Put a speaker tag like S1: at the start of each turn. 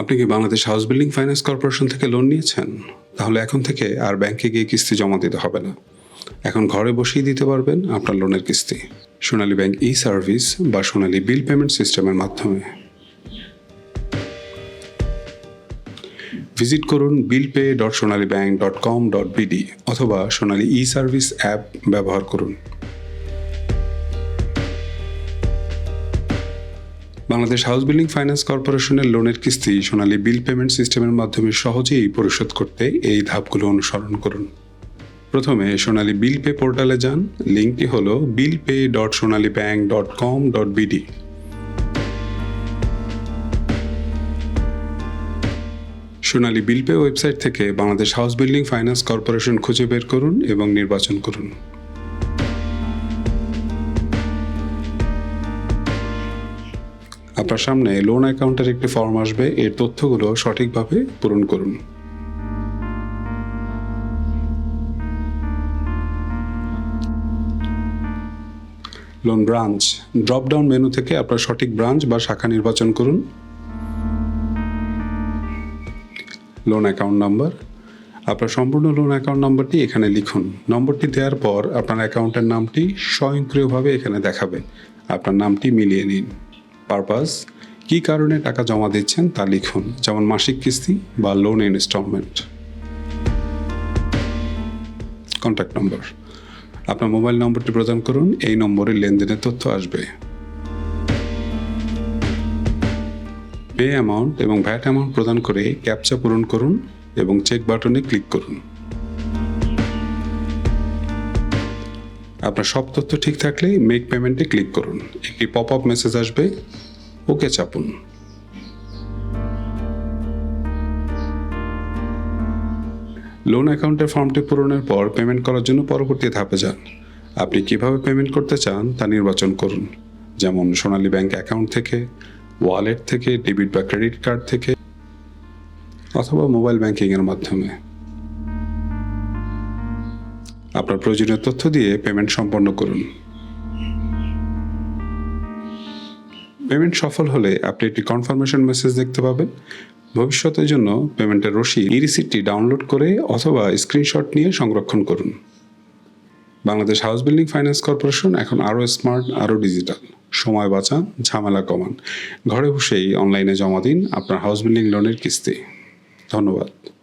S1: আপনি কি Bangladesh House Building Finance Corporation থেকে লোন নিয়েছেন? তাহলে এখন থেকে আর ব্যাংকে গিয়ে কিস্তি জমা দিতে হবে না। এখন ঘরে বসেই দিতে পারবেন আপনার লোনের কিস্তি। সোনালী ব্যাংক ই সার্ভিস বা সোনালী বিল পেমেন্ট সিস্টেমের মাধ্যমে। ভিজিট করুন bill pay dot Sonali bank dot com dot BD অথবা সোনালী ই সার্ভিস অ্যাপ ব্যবহার করুন। বাংলাদেশ হাউস বিল্ডিং ফাইন্যান্স কর্পোরেশনের লোনের কিস্তি সোনালী বিল পেমেন্ট সিস্টেমের মাধ্যমে সহজেই পরিশোধ করতে এই ধাপগুলো অনুসরণ করুন। প্রথমে সোনালী বিল পে পোর্টালে যান। লিঙ্কটি হল bill pay dot Sonali bank dot com dot BD Sonali bill pay website থেকে Bangladesh House Building Finance Corporation খুঁজে বের করুন এবং নির্বাচন করুন। আপনার সামনে লোন অ্যাকাউন্টের একটি ফর্ম আসবে। এর তথ্যগুলো সঠিকভাবে পূরণ করুন। Loan branch drop down menu থেকে আপনার সঠিক ব্রাঞ্চ বা শাখা নির্বাচন করুন। লোন অ্যাকাউন্ট নাম্বার আপনার সম্পূর্ণ লোন অ্যাকাউন্ট নাম্বারটি এখানে লিখুন। নম্বরটি দেওয়ার পর আপনার অ্যাকাউন্টের নামটি স্বয়ংক্রিয়ভাবে এখানে দেখাবে। আপনার নামটি মিলিয়ে নিন। পারপাস, কী কারণে টাকা জমা দিচ্ছেন তা লিখুন, যেমন মাসিক কিস্তি বা লোন ইনস্টলমেন্ট কন্ট্যাক্ট নম্বর আপনার মোবাইল নম্বরটি প্রদান করুন, এই নম্বরে লেনদেনের তথ্য আসবে। পে অ্যামাউন্ট এবং ভ্যাট অ্যামাউন্ট প্রদান করে ক্যাপচা পূরণ করুন এবং চেক বাটনে ক্লিক করুন। আপনার সব তথ্য ঠিক থাকলে মেক পেমেন্টে ক্লিক করুন। একটি পপ আপ মেসেজ আসবে ওকে চাপুন। লোন অ্যাকাউন্টের ফর্মটি পূরণের পর পেমেন্ট করার জন্য পরবর্তী ধাপে যান। আপনি কীভাবে পেমেন্ট করতে চান তা নির্বাচন করুন। যেমন সোনালী ব্যাংক অ্যাকাউন্ট থেকে ওয়ালেট থেকে ডেবিট বা ক্রেডিট কার্ড থেকে, অথবা মোবাইল ব্যাংকিংয়ের মাধ্যমে। আপনার প্রয়োজনীয় তথ্য দিয়ে পেমেন্ট সম্পন্ন করুন। পেমেন্ট সফল হলে আপনি একটি কনফার্মেশন মেসেজ দেখতে পাবেন। ভবিষ্যতের জন্য পেমেন্টের রসিদ ই রিসিপ্টটি ডাউনলোড করে অথবা স্ক্রিনশট নিয়ে সংরক্ষণ করুন। Bangladesh House Building Finance Corporation এখন আরও স্মার্ট আরও ডিজিটাল সময় বাঁচান, ঝামেলা কমান। ঘরে বসেই অনলাইনে জমা দিন আপনার হাউস বিল্ডিং লোনের কিস্তি। ধন্যবাদ।